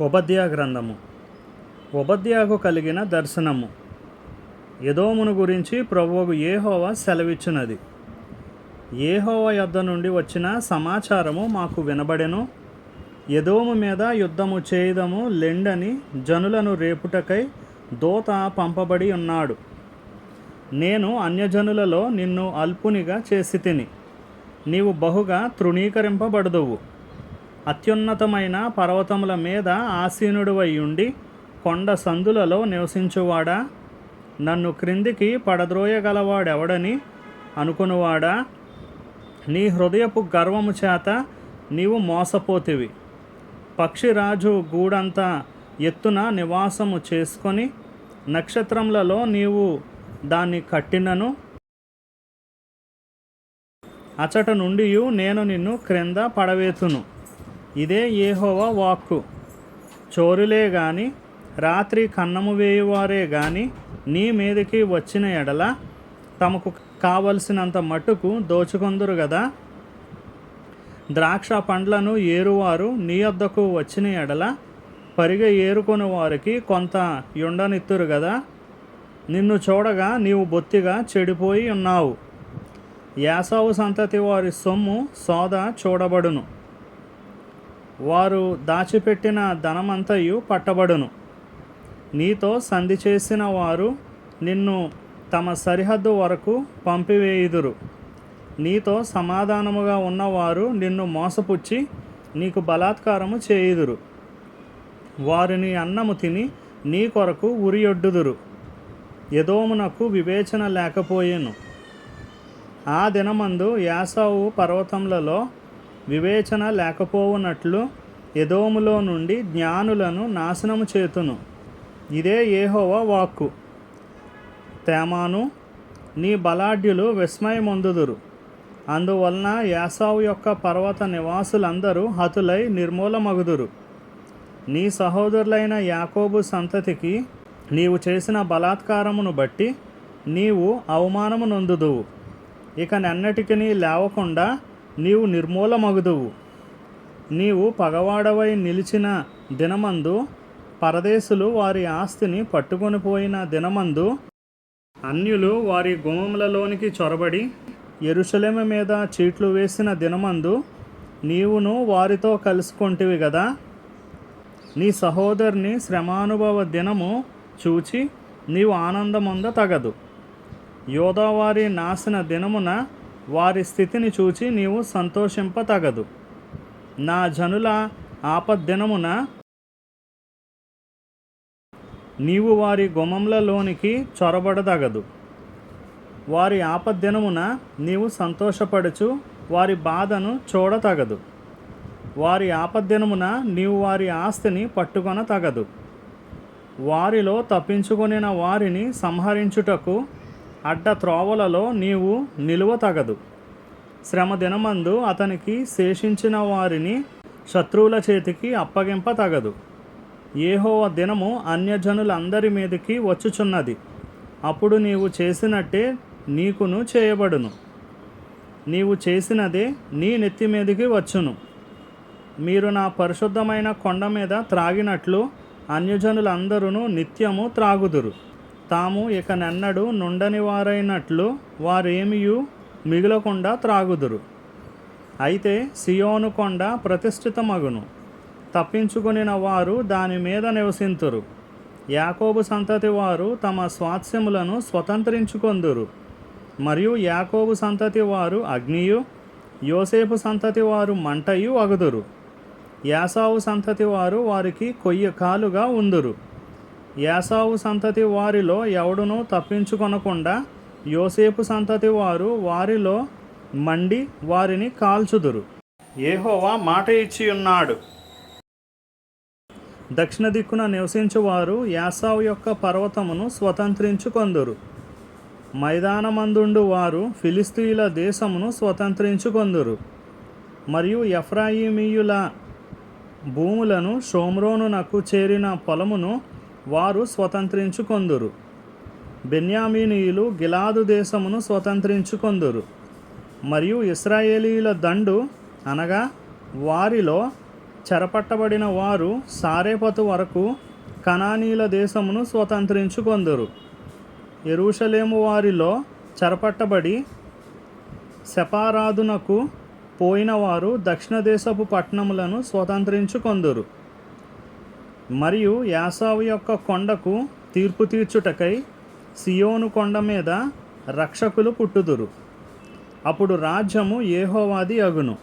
ఉపధ్యా గ్రంథము ఉపధ్యాకు కలిగిన దర్శనము. యదోమును గురించి ప్రభువుకు ఏహోవా సెలవిచ్చినది. ఏహోవ యుద్ధ నుండి వచ్చిన సమాచారము మాకు వినబడెను. ఎదోము మీద యుద్ధము చేయదము లెండని జనులను రేపుటకై దూత పంపబడి ఉన్నాడు. నేను అన్యజనులలో నిన్ను అల్పునిగా చేసి తిని నీవు బహుగా తృణీకరింపబడదువు. అత్యున్నతమైన పర్వతముల మీద ఆసీనుడువై ఉండి కొండ సందులలో నివసించువాడా? నన్ను క్రిందికి పడద్రోయగలవాడెవడని అనుకునివాడా? నీ హృదయపు గర్వము చేత నీవు మోసపోతివి. పక్షిరాజు గూడంతా ఎత్తున నివాసము చేసుకొని నక్షత్రములలో నీవు దాన్ని కట్టినను? అచట నుండి నేను నిన్ను క్రింద పడవేతును. ఇదే ఏహోవా వాక్కు. చోరులే గాని రాత్రి కన్నము వేయువారే గాని నీ మీదకి వచ్చిన ఎడల తమకు కావలసినంత మట్టుకు దోచుకొందురు కదా ద్రాక్ష పండ్లను ఏరువారు నీ వద్దకు వచ్చిన ఎడల పరిగ ఏరుకొని వారికి కొంత యుండనిత్తురు కదా నిన్ను చూడగా నీవు బొత్తిగా చెడిపోయి ఉన్నావు. యాసవు సంతతి వారి సొమ్ము సోద చూడబడును. వారు దాచిపెట్టిన ధనమంతయు పట్టబడును. నీతో సంధి చేసిన వారు నిన్ను తమ సరిహద్దు వరకు పంపివేయుదురు. నీతో సమాధానముగా ఉన్నవారు నిన్ను మోసపుచ్చి నీకు బలాత్కారము చేయుదురు. వారిని అన్నము తిని నీ కొరకు ఉరియొడ్డుదురు. యదోమునకు వివేచన లేకపోయేను. ఆ దినమందు యాసావు పర్వతములలో వివేచన లేకపోవునట్లు ఎదోములో నుండి జ్ఞానులను నాశనము చేతును. ఇదే ఏహోవా వాక్కు. తేమాను నీ బలాఢ్యులు విస్మయమొందుదురు. అందువలన యాసావు యొక్క పర్వత నివాసులందరూ హతులై నిర్మూలమగుదురు. నీ సహోదరులైన యాకోబు సంతతికి నీవు చేసిన బలాత్కారమును బట్టి నీవు అవమానము నొందుదువు. ఇక నెన్నటికి లేవకుండా నీవు నిర్మూలమగుదువు. నీవు పగవాడవై నిలిచిన దినమందు పరదేశులు వారి ఆస్తిని పట్టుకొని పోయిన దినమందు అన్యులు వారి గుమములలోనికి చొరబడి ఎరుసలేమ మీద చీట్లు వేసిన దినమందు నీవును వారితో కలుసుకొంటివి కదా నీ సహోదరుని శ్రమానుభవ దినము చూచి నీవు ఆనందమంద తగదు. యోధావారి నాశన దినమున వారి స్థితిని చూచి నీవు సంతోషింపతగదు. నా జనుల ఆపద్దినమున నీవు వారి గుమంలలోనికి చొరబడదగదు. వారి ఆపద్దినమున నీవు సంతోషపడుచు వారి బాధను చూడతగదు. వారి ఆపద్దినమున నీవు వారి ఆస్తిని పట్టుకొన తగదు వారిలో తప్పించుకొనిన వారిని సంహరించుటకు అడ్డ త్రోవలలో నీవు నిలువ తగదు. శ్రమ దినమందు అతనికి శేషించిన వారిని శత్రువుల చేతికి అప్పగింప తగదు. ఏహోవ దినము అన్యజనులందరి మీదకి వచ్చుచున్నది. అప్పుడు నీవు చేసినట్టే నీకును చేయబడును. నీవు చేసినదే నీ నెత్తి మీదకి వచ్చును. మీరు నా పరిశుద్ధమైన కొండ మీద త్రాగినట్లు అన్యజనులందరూ నిత్యము త్రాగుదురు. తాము ఇక నెన్నడు నుండని వారైనట్లు వారేమియు మిగులకుండా త్రాగుదురు. అయితే సియోను కొండ ప్రతిష్ఠితమగును. తప్పించుకునిన వారు దాని మీద నివసింతురు. యాకోబు సంతతి వారు తమ స్వాత్సములను స్వతంత్రించుకొందురు. మరియు యాకోబు సంతతి వారు అగ్నియు యోసేపు సంతతి వారు మంటయు అగుదురు. యాసావు సంతతి వారు వారికి కొయ్య కాలుగా ఉందురు. యాసావు సంతతి వారిలో ఎవడునూ తప్పించుకొనకుండా యోసేపు సంతతి వారు వారిలో మండి వారిని కాల్చుదురు. ఏహోవా మాట ఇచ్చి ఉన్నాడు దక్షిణ దిక్కున నివసించువారు యాసావు యొక్క పర్వతమును స్వతంత్రించుకొందురు. మైదానమందుండు వారు ఫిలిస్తీయుల దేశమును స్వతంత్రించుకొందురు. మరియు ఎఫ్రాయిమీయుల భూములను షోమ్రోనునకు చేరిన పొలమును వారు స్వతంత్రించుకొందురు. బెన్యామీనీయులు గిలాదు దేశమును స్వతంత్రించుకొందురు. మరియు ఇస్రాయేలీల దండు అనగా వారిలో చెరపట్టబడిన వారు సారేపతు వరకు కనానీల దేశమును స్వతంత్రించుకొందురు. ఎరుషలేము వారిలో చెరపట్టబడి సెపారాదునకు పోయిన వారు దక్షిణ దేశపు పట్టణములను స్వతంత్రించుకొందురు. మరియు యాసావు యొక్క కొండకు తీర్పు తీర్చుటకై సియోను కొండ మీద రక్షకులు పుట్టుదురు. అప్పుడు రాజ్యము ఏహోవాది అగును.